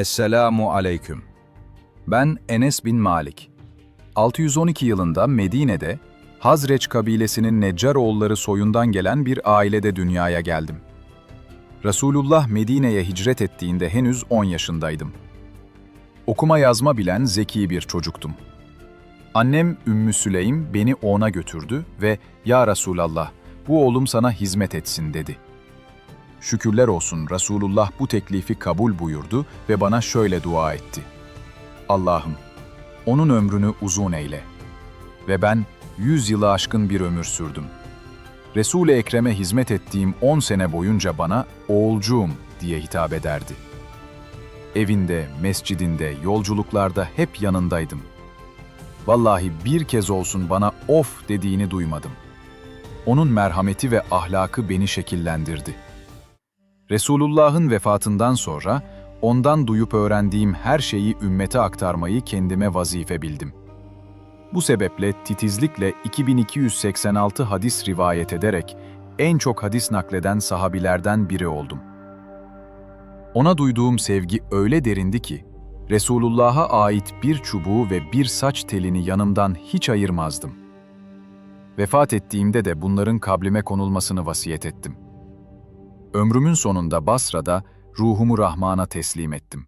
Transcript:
Esselamu aleyküm. Ben Enes bin Malik. 612 yılında Medine'de Hazreç kabilesinin Neccaroğulları soyundan gelen bir ailede dünyaya geldim. Resulullah Medine'ye hicret ettiğinde henüz 10 yaşındaydım. Okuma yazma bilen zeki bir çocuktum. Annem Ümmü Süleym beni ona götürdü ve ''Ya Resulallah, bu oğlum sana hizmet etsin.'' dedi. Şükürler olsun Resulullah bu teklifi kabul buyurdu ve bana şöyle dua etti. Allah'ım, onun ömrünü uzun eyle. Ve ben yüz yılı aşkın bir ömür sürdüm. Resul-i Ekrem'e hizmet ettiğim on sene boyunca bana oğulcuğum diye hitap ederdi. Evinde, mescidinde, yolculuklarda hep yanındaydım. Vallahi bir kez olsun bana of dediğini duymadım. Onun merhameti ve ahlakı beni şekillendirdi. Resulullah'ın vefatından sonra ondan duyup öğrendiğim her şeyi ümmete aktarmayı kendime vazife bildim. Bu sebeple titizlikle 2286 hadis rivayet ederek en çok hadis nakleden sahabilerden biri oldum. Ona duyduğum sevgi öyle derindi ki, Resulullah'a ait bir çubuğu ve bir saç telini yanımdan hiç ayırmazdım. Vefat ettiğimde de bunların kablime konulmasını vasiyet ettim. Ömrümün sonunda Basra'da ruhumu Rahman'a teslim ettim.